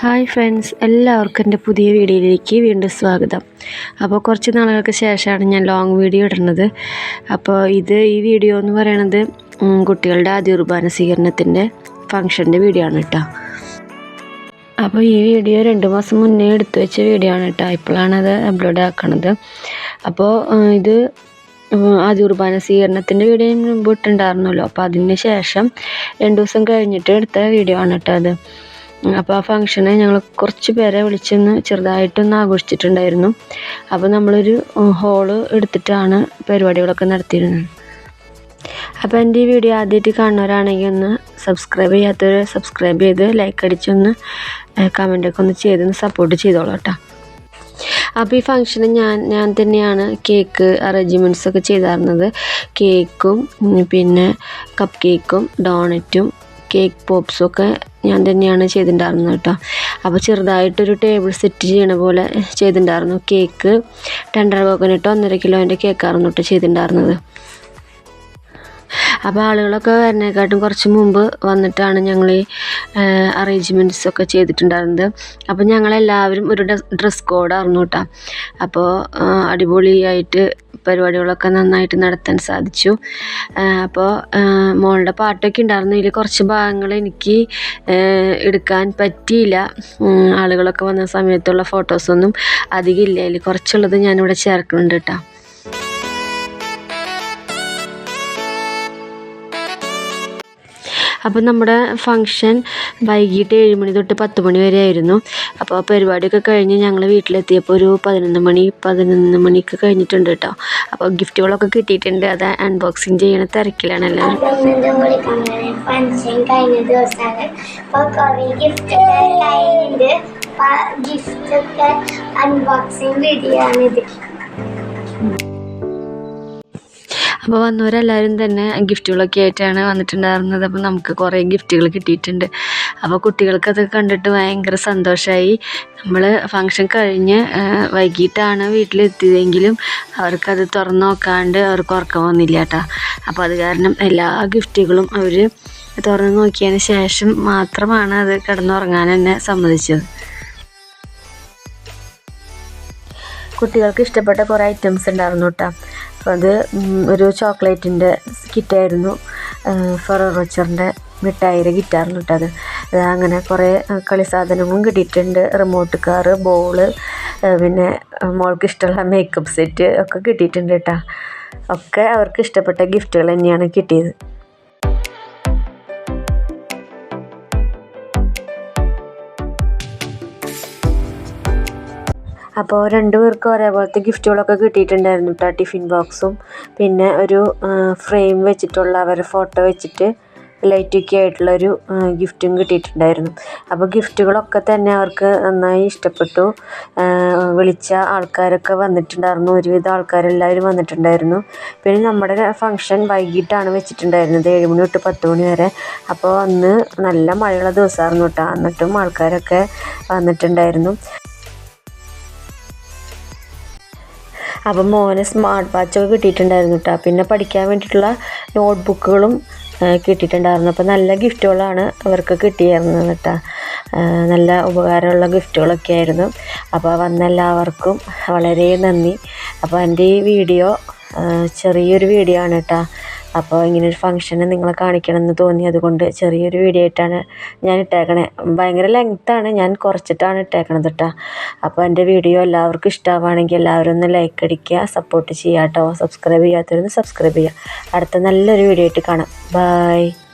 Hi friends എല്ലാവർക്കും എന്റെ പുതിയ വീഡിയോയിലേക്ക് വീണ്ടും സ്വാഗതം. അപ്പോൾ കുറച്ച് നാളുകൾക്ക് ശേഷമാണ് ഞാൻ ലോങ് വീഡിയോ ഇടുന്നത്. അപ്പോൾ ഇത് ഈ വീഡിയോ എന്ന് പറയണത് കുട്ടികളുടെ ഉർബാന സ്വീകരണത്തിന്റെ ഫങ്ഷന്റെ വീഡിയോ ആണ് കേട്ടോ അപ്പോൾ ഈ വീഡിയോ രണ്ട് മാസം മുന്നേ എടുത്തു വെച്ച വീഡിയോ ആണ് കേട്ടോ ഇപ്പോഴാണ് അത് അപ്ലോഡ് ആക്കണത്. അപ്പോൾ ഇത് ആദ്യ കുർബാന സ്വീകരണത്തിന്റെ വീഡിയോ മുമ്പ് ഇട്ടുണ്ടായിരുന്നല്ലോ അപ്പോൾ അതിന് ശേഷം രണ്ട് ദിവസം കഴിഞ്ഞിട്ട് എടുത്ത വീഡിയോ ആണ് കേട്ടോ അത്. അപ്പോൾ ആ ഫംഗ്ഷന് ഞങ്ങൾ കുറച്ച് പേരെ വിളിച്ചൊന്ന് ചെറുതായിട്ടൊന്ന് ആഘോഷിച്ചിട്ടുണ്ടായിരുന്നു. അപ്പോൾ നമ്മളൊരു ഹോൾ എടുത്തിട്ടാണ് പരിപാടികളൊക്കെ നടത്തിയിരുന്നത്. അപ്പോൾ എന്റെ ഈ വീഡിയോ ആദ്യമായിട്ട് കാണുന്നവരാണെങ്കിൽ ഒന്ന് സബ്സ്ക്രൈബ് ചെയ്യാത്തവർ സബ്സ്ക്രൈബ് ചെയ്ത് ലൈക്ക് അടിച്ചൊന്ന് കമന്റൊക്കെ ഒന്ന് ചെയ്തൊന്ന് സപ്പോർട്ട് ചെയ്തോളൂ കേട്ടോ. അപ്പോൾ ഈ ഫംഗ്ഷന് ഞാൻ ഞാൻ തന്നെയാണ് കേക്ക് അറേഞ്ച്മെന്റ്സ് ഒക്കെ ചെയ്തായിരുന്നത് കേക്കും പിന്നെ കപ്പ് കേക്കും ഡോണറ്റും കേക്ക് പോപ്സും ഒക്കെ ഞാൻ തന്നെയാണ് ചെയ്തിട്ടുണ്ടായിരുന്നത് കേട്ടോ. അപ്പോൾ ചെറുതായിട്ടൊരു ടേബിൾ സെറ്റ് ചെയ്യണ പോലെ ചെയ്തിട്ടുണ്ടായിരുന്നു. കേക്ക് രണ്ടര കോക്കനട്ട് ഒന്നര കിലോന്റെ കേക്കായിരുന്നു കേട്ടോ ചെയ്തിട്ടുണ്ടായിരുന്നത്. അപ്പോൾ ആളുകളൊക്കെ വരുന്നതിനെക്കാട്ടും കുറച്ച് മുമ്പ് വന്നിട്ടാണ് ഞങ്ങൾ ഈ അറേഞ്ച്മെന്റ്സ് ഒക്കെ ചെയ്തിട്ടുണ്ടായിരുന്നത്. അപ്പോൾ ഞങ്ങളെല്ലാവരും ഒരു ഡ്രസ് കോഡായിരുന്നു കേട്ടോ. അപ്പോൾ അടിപൊളിയായിട്ട് പരിപാടികളൊക്കെ നന്നായിട്ട് നടത്താൻ സാധിച്ചു. അപ്പോൾ മോളുടെ പാട്ടൊക്കെ ഉണ്ടായിരുന്നു. ഇതിൽ കുറച്ച് ഭാഗങ്ങൾ എനിക്ക് എടുക്കാൻ പറ്റിയില്ല. ആളുകളൊക്കെ വന്ന സമയത്തുള്ള ഫോട്ടോസൊന്നും അധികം ഇല്ല. അതിൽ കുറച്ചുള്ളത് ഞാനിവിടെ ചേർക്കുന്നുണ്ട് കേട്ടോ അപ്പോൾ നമ്മുടെ ഫംഗ്ഷൻ വൈകിട്ട് ഏഴ് മണി തൊട്ട് പത്ത് മണി വരെ ആയിരുന്നു. അപ്പോൾ ആ പരിപാടിയൊക്കെ കഴിഞ്ഞ് ഞങ്ങൾ വീട്ടിലെത്തിയപ്പോൾ ഒരു പതിനൊന്ന് മണി പതിനൊന്ന് മണിക്ക് കഴിഞ്ഞിട്ടുണ്ട് കേട്ടോ. അപ്പോൾ ഗിഫ്റ്റുകളൊക്കെ കിട്ടിയിട്ടുണ്ട്. അത് അൺബോക്സിങ് ചെയ്യണ തിരക്കിലാണ് എല്ലാവരും. അപ്പോൾ ഗിഫ്റ്റ് കഴിഞ്ഞിട്ട് ഗിഫ്റ്റ് ഒക്കെ അൺബോക്സിങ് വീഡിയോ ആണ് ഇത് അപ്പോൾ വന്നവരെല്ലാവരും തന്നെ ഗിഫ്റ്റുകളൊക്കെ ആയിട്ടാണ് വന്നിട്ടുണ്ടായിരുന്നത്. അപ്പോൾ നമുക്ക് കുറേ ഗിഫ്റ്റുകൾ കിട്ടിയിട്ടുണ്ട്. അപ്പോൾ കുട്ടികൾക്കതൊക്കെ കണ്ടിട്ട് ഭയങ്കര സന്തോഷമായി നമ്മൾ ഫങ്ഷൻ കഴിഞ്ഞ് വൈകിട്ടാണ് വീട്ടിലെത്തിയതെങ്കിലും അവർക്കത് തുറന്നു നോക്കാണ്ട് അവർക്ക് ഉറക്കം വന്നില്ല കേട്ടോ. അപ്പോൾ അത് കാരണം എല്ലാ ഗിഫ്റ്റുകളും അവർ തുറന്ന് നോക്കിയതിന് ശേഷം മാത്രമാണ് അത് കിടന്നുറങ്ങാൻ എന്നെ സമ്മതിച്ചത്. കുട്ടികൾക്ക് ഇഷ്ടപ്പെട്ട കുറേ ഐറ്റംസ് ഉണ്ടായിരുന്നു കേട്ടോ. അത് ഒരു ചോക്ലേറ്റിന്റെ കിറ്റായിരുന്നു. ഫെറർ റോച്ചറിന്റെ മിഠായിയുടെ കിറ്റായിരുന്നു ഇട്ടത് അങ്ങനെ കുറേ കളി സാധനങ്ങളും കിട്ടിയിട്ടുണ്ട്. റിമോട്ട് കാറ് ബോൾ പിന്നെ മോൾക്ക് ഇഷ്ടമുള്ള മേക്കപ്പ് സെറ്റ് ഒക്കെ കിട്ടിയിട്ടുണ്ട് കേട്ടോ. ഒക്കെ അവർക്ക് ഇഷ്ടപ്പെട്ട ഗിഫ്റ്റുകൾ തന്നെയാണ് കിട്ടിയത്. അപ്പോൾ രണ്ടു പേർക്കും ഒരേപോലത്തെ ഗിഫ്റ്റുകളൊക്കെ കിട്ടിയിട്ടുണ്ടായിരുന്നു കേട്ടോ ടിഫിൻ ബോക്സും. പിന്നെ ഒരു ഫ്രെയിം വെച്ചിട്ടുള്ള അവരുടെ ഫോട്ടോ വെച്ചിട്ട് ലൈറ്റൊക്കെ ആയിട്ടുള്ളൊരു ഗിഫ്റ്റും കിട്ടിയിട്ടുണ്ടായിരുന്നു. അപ്പോൾ ഗിഫ്റ്റുകളൊക്കെ തന്നെ അവർക്ക് നന്നായി ഇഷ്ടപ്പെട്ടു. വിളിച്ച ആൾക്കാരൊക്കെ വന്നിട്ടുണ്ടായിരുന്നു. ഒരുവിധം ആൾക്കാരെല്ലാവരും വന്നിട്ടുണ്ടായിരുന്നു. പിന്നെ നമ്മുടെ ഫംഗ്ഷൻ വൈകിട്ടാണ് വെച്ചിട്ടുണ്ടായിരുന്നത് ഏഴ് മണി തൊട്ട് പത്ത് മണി വരെ. അപ്പോൾ അന്ന് നല്ല മഴയുള്ള ദിവസമായിരുന്നു കേട്ടോ എന്നിട്ടും ആൾക്കാരൊക്കെ വന്നിട്ടുണ്ടായിരുന്നു. അപ്പം മോന് സ്മാർട്ട് വാച്ചൊക്കെ കിട്ടിയിട്ടുണ്ടായിരുന്നു കേട്ടോ പിന്നെ പഠിക്കാൻ വേണ്ടിയിട്ടുള്ള നോട്ട് ബുക്കുകളും കിട്ടിയിട്ടുണ്ടായിരുന്നു. അപ്പോൾ നല്ല ഗിഫ്റ്റുകളാണ് അവർക്ക് കിട്ടിയിരുന്നത് കേട്ടോ നല്ല ഉപകാരമുള്ള ഗിഫ്റ്റുകളൊക്കെ ആയിരുന്നു. അപ്പോൾ വന്ന എല്ലാവർക്കും വളരെ നന്ദി. അപ്പോൾ എന്റെ ഈ വീഡിയോ ചെറിയൊരു വീഡിയോ ആണ് കേട്ടോ അപ്പോൾ ഇങ്ങനൊരു ഫംഗ്ഷന് നിങ്ങളെ കാണിക്കണമെന്ന് തോന്നി. അതുകൊണ്ട് ചെറിയൊരു വീഡിയോ ആയിട്ടാണ് ഞാൻ ഇട്ടേക്കണേ. ഭയങ്കര ലെങ്ത്താണ് ഞാൻ കുറച്ചിട്ടാണ് ഇട്ടേക്കണത് കേട്ടോ അപ്പോൾ എന്റെ വീഡിയോ എല്ലാവർക്കും ഇഷ്ടമാവുകയാണെങ്കിൽ എല്ലാവരും ഒന്ന് ലൈക്ക് അടിക്കുക സപ്പോർട്ട് ചെയ്യുക കേട്ടോ സബ്സ്ക്രൈബ് ചെയ്യാത്തവരൊന്ന് സബ്സ്ക്രൈബ് ചെയ്യുക. അടുത്ത നല്ലൊരു വീഡിയോ ആയിട്ട് കാണാം. ബൈ